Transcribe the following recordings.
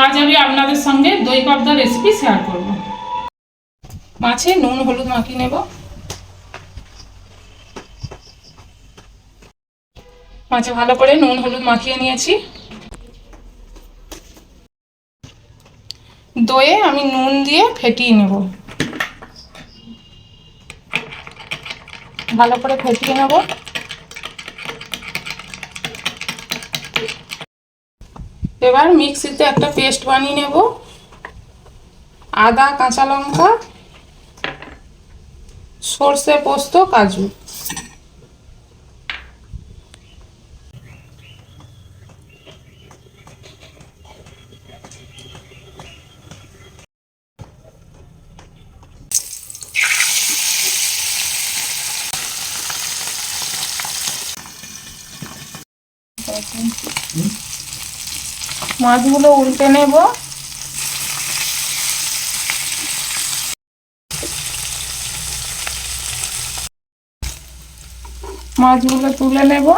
আজ আমি আপনাদের সঙ্গে দই পাবদা রেসিপি শেয়ার করব। মাছে নুন, হলুদ মাখিয়ে নেব। মাছে ভালো করে নুন, হলুদ মাখিয়ে নিয়েছি। দইয়ে আমি নুন দিয়ে ফেটিয়ে নেব। ভালো করে ফেটিয়ে নেব। এবার মিক্সিতে একটা পেস্ট বানিয়ে নেব। আদা কাঁচা লঙ্কা সর্ষে পোস্ত কাজু। মাছগুলো উল্টে নেব। মাছগুলো তুলে নেব।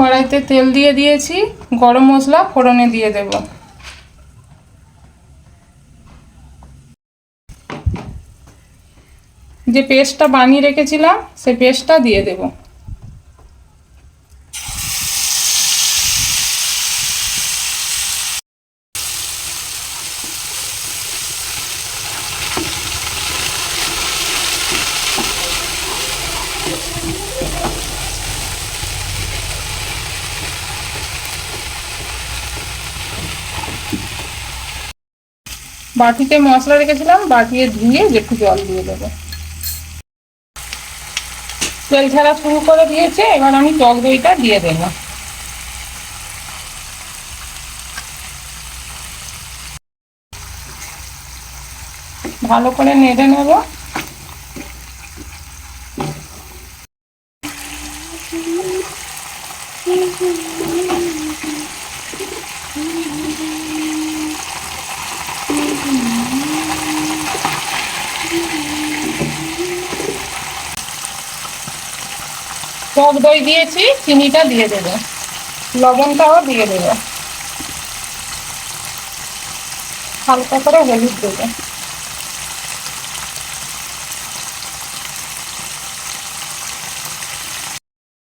কড়াইতে তেল দিয়ে দিয়েছি, গরম মশলা ফোড়নে দিয়ে দেব। যে পেস্টটা বানিয়ে রেখেছিলাম, সে পেস্টটা দিয়ে দেব। বাটিতে মশলা রেখেছিলাম, বাটিয়ে ধুয়ে একটু জল দিয়ে দেবো। তেল ছাড়া শুরু করে দিয়েছে, এবার আমি টক দইটা দিয়ে দেবো। ভালো করে নেড়ে নেব। টক দই দিয়েছি, চিনিটা দিয়ে দেবো। লবণটাও দিয়ে দেবো। হালকা করে হলুদ দেবো।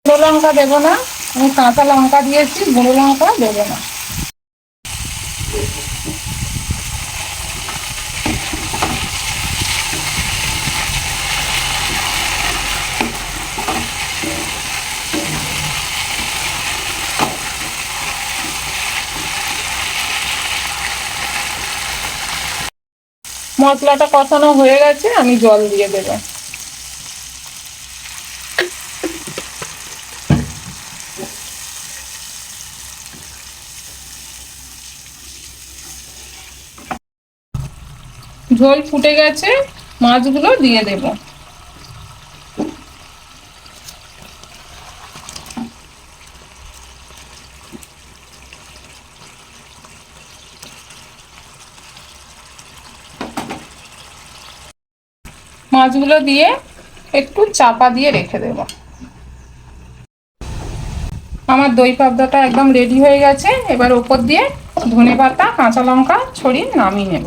গুঁড়ো লঙ্কা দেবো না, আমি কাঁচা লঙ্কা দিয়েছি, গুঁড়ো লঙ্কা দেবো না। মশলাটা কষানো হয়ে গেছে আমি জল দিয়ে দেব। ঝোল ফুটে গেছে মাছগুলো দিয়ে দেব। মাছগুলো দিয়ে একটু চাপা দিয়ে রেখে দেব। আমার দই পাবদাটা একদম রেডি হয়ে গেছে। এবার ওপর দিয়ে ধনে পাতা কাঁচা লঙ্কা ছড়িয়ে নামিয়ে নেব।